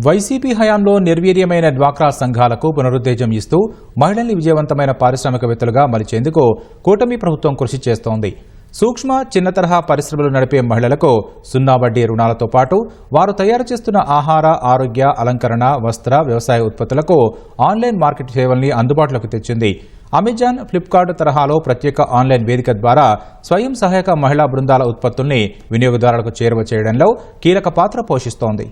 YCP హయాంలో నిర్వీర్యమైన డ్వాక్రా సంఘాలకు పునరుత్తేజం ఇస్తూ మహిళల్ని విజయవంతమైన పారిశ్రామికవేత్తలుగా మలిచేందుకు కూటమి ప్రభుత్వం కృషి చేస్తోంది. సూక్ష్మ చిన్న తరహా పరిశ్రమలు నడిపే మహిళలకు సున్నా వడ్డీ రుణాలతో పాటు వారు తయారు చేస్తున్న ఆహార ఆరోగ్య అలంకరణ వస్త్ర వ్యవసాయ ఉత్పత్తులకు ఆన్లైన్ మార్కెట్ సేవల్ని అందుబాటులోకి తెచ్చింది. అమెజాన్ ఫ్లిప్కార్ట్ తరహాలో ప్రత్యేక ఆన్లైన్ వేదిక ద్వారా స్వయం సహాయక మహిళా బృందాల ఉత్పత్తుల్ని వినియోగదారులకు చేరువ చేయడంలో కీలక పాత్ర పోషిస్తోంది.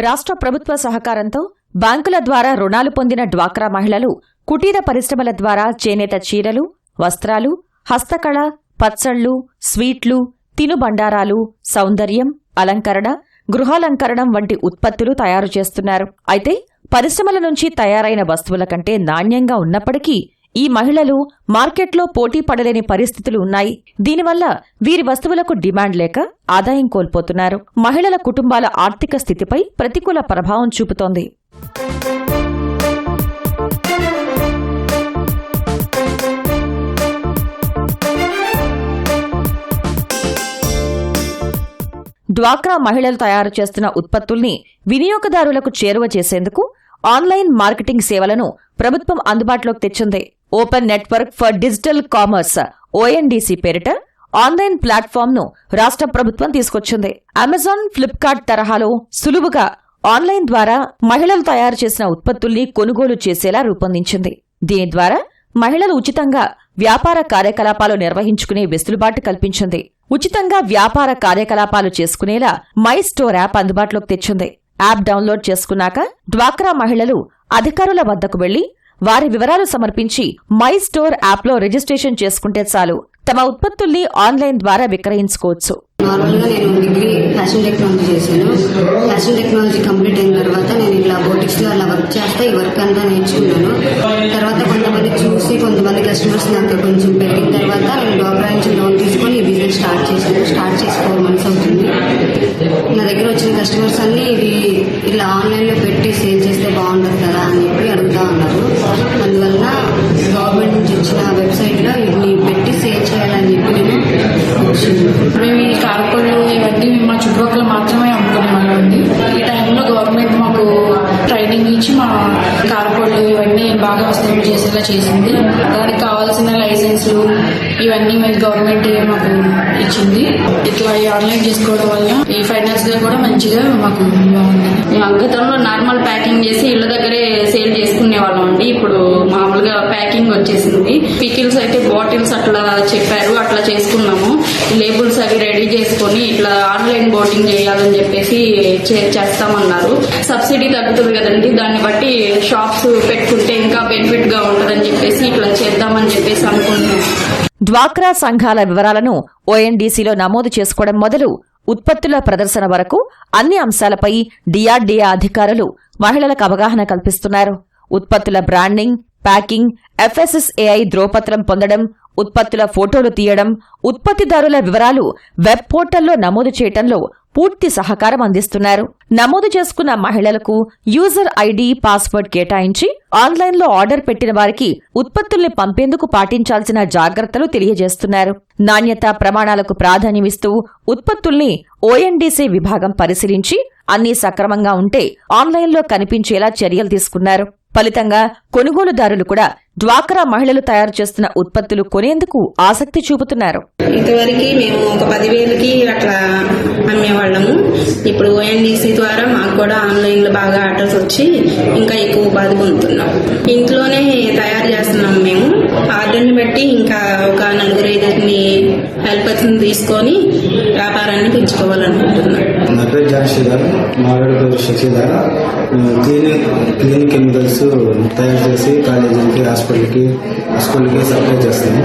రాష్ట్ర ప్రభుత్వ సహకారంతో బ్యాంకుల ద్వారా రుణాలు పొందిన డ్వాక్రా మహిళలు కుటీర పరిశ్రమల ద్వారా చేనేత చీరలు వస్త్రాలు హస్తకళ పచ్చళ్ళు స్వీట్లు తినుబండారాలు సౌందర్యం అలంకరణ గృహాలంకరణం వంటి ఉత్పత్తులు తయారు చేస్తున్నారు. అయితే పరిశ్రమల నుంచి తయారైన వస్తువుల కంటే నాణ్యంగా ఉన్నప్పటికీ ఈ మహిళలు మార్కెట్లో పోటీ పడలేని పరిస్థితులు ఉన్నాయి. దీనివల్ల వీరి వస్తువులకు డిమాండ్ లేక ఆదాయం కోల్పోతున్నారు. మహిళల కుటుంబాల ఆర్థిక స్థితిపై ప్రతికూల ప్రభావం చూపుతోంది. డ్వాక్రా మహిళలు తయారు చేస్తున్న ఉత్పత్తుల్ని వినియోగదారులకు చేరువ చేసేందుకు ఆన్లైన్ మార్కెటింగ్ సేవలను ప్రభుత్వం అందుబాటులోకి తెచ్చింది. Open network for digital commerce. ONDC పేరిట ఆన్లైన్ ప్లాట్ఫామ్ను రాష్ట్ర ప్రభుత్వం తీసుకొచ్చింది. అమెజాన్ ఫ్లిప్కార్ట్ తరహాలో సులువుగా ఆన్లైన్ ద్వారా మహిళలు తయారు చేసిన ఉత్పత్తుల్ని కొనుగోలు చేసేలా రూపొందించింది. దీని ద్వారా మహిళలు ఉచితంగా వ్యాపార కార్యకలాపాలు నిర్వహించుకునే వెసులుబాటు కల్పించింది. ఉచితంగా వ్యాపార కార్యకలాపాలు చేసుకునేలా మై స్టోర్ యాప్ అందుబాటులోకి తెచ్చింది. యాప్ డౌన్లోడ్ చేసుకున్నాక డ్వాక్రా మహిళలు అధికారుల వద్దకు వెళ్ళి వారి వివరాలు సమర్పించి మై స్టోర్ యాప్లో రిజిస్ట్రేషన్ చేసుకుంటే చాలు. తమ ఉత్పత్తుల్ని ఆన్లైన్ ద్వారా విక్రయించుకోవచ్చు. నార్మల్గా నేను డిగ్రీ ఫ్యాషన్ టెక్నాలజీ చేశాను. ఫ్యాషన్ టెక్నాలజీ కంప్లీట్ అయిన తర్వాత నేను ఇలా బోటిక్స్లో అలా వర్క్ చేస్తే ఈ వర్క్ అంతా నేర్చుకున్నాను తర్వాత కొంతమంది చూసి కొంతమంది కస్టమర్స్ నాకు కొంచెం పెట్టిన తర్వాత నేను డాక్టర్ నుంచి లోన్ తీసుకొని ఈ బిజినెస్ స్టార్ట్ చేశాను. స్టార్ట్ చేసి ఫోర్ మంత్స్ అవుతుంది. నా దగ్గర వచ్చిన కస్టమర్స్ అన్ని ఇది ఇలా ఆన్లైన్ వస్తువులు చేసింది. దానికి కావాల్సిన లైసెన్సులు ఇవన్నీ మేము గవర్నమెంట్ మాకు ఇచ్చింది. ఇట్లా ఈ ఆన్లైన్ చేసుకోవడం వల్ల ఈ ఫైనాన్స్గా కూడా మంచిగా మాకు బాగుంది. గతంలో నార్మల్ ప్యాకింగ్ చేసి ఇళ్ళ దగ్గరే సేల్ చేసుకునే వాళ్ళం అండి. ఇప్పుడు ప్యాకింగ్ వచ్చేసింది. పికిల్స్ అయితే బాటిల్స్ అట్లా చెప్పారు అట్లా చేసుకున్నాము. లేబుల్స్ అవి రెడీ చేసుకొని ఇట్లా ఆన్లైన్ బోటింగ్ చేయాలని చెప్పేసి చే- చేస్తామన్నారు. సబ్సిడీ తగ్గుతుంది కదండి దాన్ని బట్టి షాప్స్ పెట్టుకుంటే ఇంకా బెనిఫిట్గా ఉంటుందని చెప్పేసి ఇట్లా చేద్దామని చెప్పేసి అనుకుంటున్నాం. డ్వాక్రా సంఘాల వివరాలను ఓఎన్డీసీలో నమోదు చేసుకోవడం మొదలు ఉత్పత్తుల ప్రదర్శన వరకు అన్ని అంశాలపై డిఆర్డీఏ అధికారులు మహిళలకు అవగాహన కల్పిస్తున్నారు. ఉత్పత్తుల బ్రాండింగ్ ప్యాకింగ్ ఎఫ్ఎస్ఎస్ఏఐ ధ్రువపత్రం పొందడం ఉత్పత్తుల ఫోటోలు తీయడం ఉత్పత్తిదారుల వివరాలు వెబ్ పోర్టల్లో నమోదు చేయటంలో పూర్తి సహకారం అందిస్తున్నారు. నమోదు చేసుకున్న మహిళలకు యూజర్ ఐడి పాస్వర్డ్ కేటాయించి ఆన్లైన్లో ఆర్డర్ పెట్టిన వారికి ఉత్పత్తుల్ని పంపేందుకు పాటించాల్సిన జాగ్రత్తలు తెలియజేస్తున్నారు. నాణ్యత ప్రమాణాలకు ప్రాధాన్యమిస్తూ ఉత్పత్తుల్ని ఓఎన్డీసీ విభాగం పరిశీలించి అన్నీ సక్రమంగా ఉంటే ఆన్లైన్లో కనిపించేలా చర్యలు తీసుకున్నారు. ఫలితంగా కొనుగోలుదారులు కూడా డ్వాక్రా మహిళలు తయారు చేస్తున్న ఉత్పత్తులు కొనేందుకు ఆసక్తి చూపుతున్నారు. ఇంతవరకు మేము ఒక పదివేలకి అట్లా అమ్మేవాళ్ళము. ఇప్పుడు ఓఎన్డీసీ ద్వారా మాకు కూడా ఆన్లైన్లో బాగా ఆర్డర్స్ వచ్చి ఇంకా ఎక్కువ ఉపాధి పొందుతున్నాం ఇంట్లోనే తయారు చేస్తున్నాం మేము. ఆర్డర్ని బట్టి ఇంకా ఒక నలుగురు ఐదుగురిని హెల్పర్స్ తీసుకొని వ్యాపారాన్ని పెంచుకోవాలనుకుంటున్నాను. నా పేరు పేరు మేము క్లీనిక్ క్లీన్ కెమికల్స్ తయారు చేసి కాలేజీలకి హాస్పిటల్కి స్కూల్కి సప్లై చేస్తాము.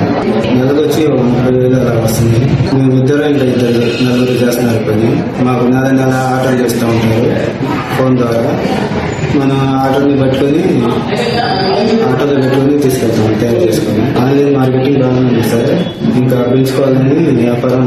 నెలకు వచ్చి ఒక ముప్పై వేలు అలా వస్తుంది. మేము ఇద్దరు ఇంకా ఇద్దరు నలుగురు చేస్తున్నారు పని మాకు నెల నెల ఆర్డర్ చేస్తూ ఉంటారు ఫోన్ ద్వారా. మనం ఆర్డర్ని పట్టుకొని ఆటోలో పెట్టుకొని తీసుకెళ్తాం తయారు చేసుకొని మార్కెటింగ్ సార్ ఇంకా పెంచుకోవాలని వ్యాపారం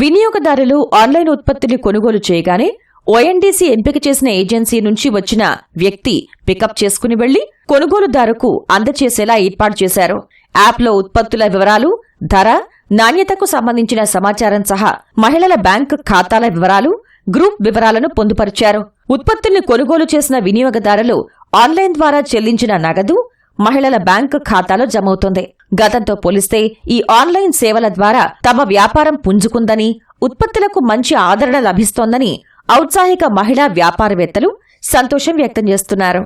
వినియోగదారులు ఆన్లైన్ ఉత్పత్తులు కొనుగోలు చేయగానే ఓఎన్డీసీ ఎంపిక చేసిన ఏజెన్సీ నుంచి వచ్చిన వ్యక్తి పికప్ చేసుకుని వెళ్ళి కొనుగోలుదారుకు అందచేసేలా ఏర్పాటు చేశారు. యాప్లో ఉత్పత్తుల వివరాలు ధర నాణ్యతకు సంబంధించిన సమాచారం సహా మహిళల బ్యాంకు ఖాతాల వివరాలు గ్రూప్ వివరాలను పొందుపరిచారు. ఉత్పత్తుల్ని కొనుగోలు చేసిన వినియోగదారులు ఆన్లైన్ ద్వారా చెల్లించిన నగదు మహిళల బ్యాంకు ఖాతాలో జమవుతుంది. గతంతో పోలిస్తే ఈ ఆన్లైన్ సేవల ద్వారా తమ వ్యాపారం పుంజుకుందని ఉత్పత్తులకు మంచి ఆదరణ లభిస్తోందని ఔత్సాహిక మహిళా వ్యాపారవేత్తలు సంతోషం వ్యక్తం చేస్తున్నారు.